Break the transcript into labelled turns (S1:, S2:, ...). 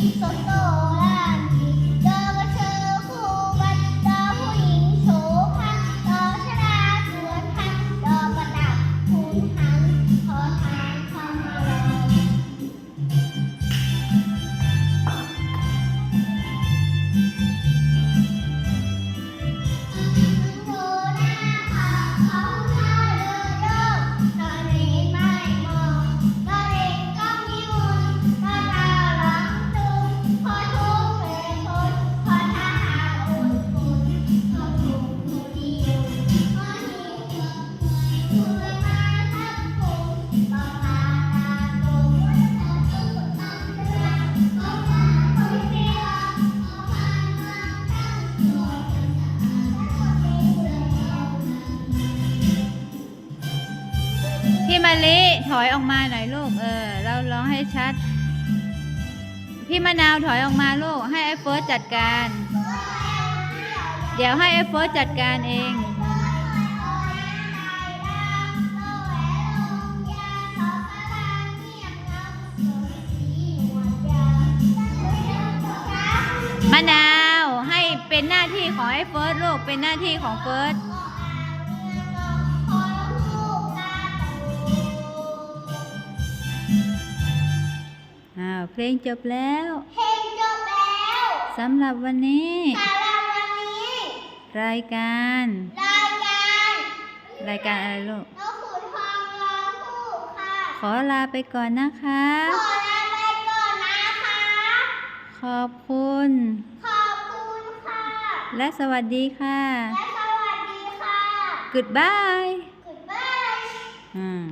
S1: 你走。 มะ
S2: ลิถอยออกมาหน่อยลูก เออ เราร้องให้ชัด พี่มะนาวถอยออกมาลูก ให้ไอ้เฟิร์สจัดการ เดี๋ยวให้ไอ้เฟิร์สจัดการเองมะนาวให้เป็นหน้าที่ของไอ้เฟิร์สลูกเป็นหน้าที่ของเฟิร์ส ลงจบแล้ว
S1: เพลงจบแล้ว
S2: สำหรับวันนี้
S1: สำหรับวันนี้
S2: รายการ
S1: รายการ
S2: รายการอะไรลูก
S1: นกขุนทองร้องคู่ค่ะ
S2: ขอลาไปก่อนนะคะ
S1: ขอลาไปก่อนนะคะ
S2: ขอบคุณ
S1: ขอบคุณค่ะ
S2: และสวัสดีค่ะ
S1: และสวัสดีค่ะ
S2: Goodbye
S1: Goodbye
S2: อืม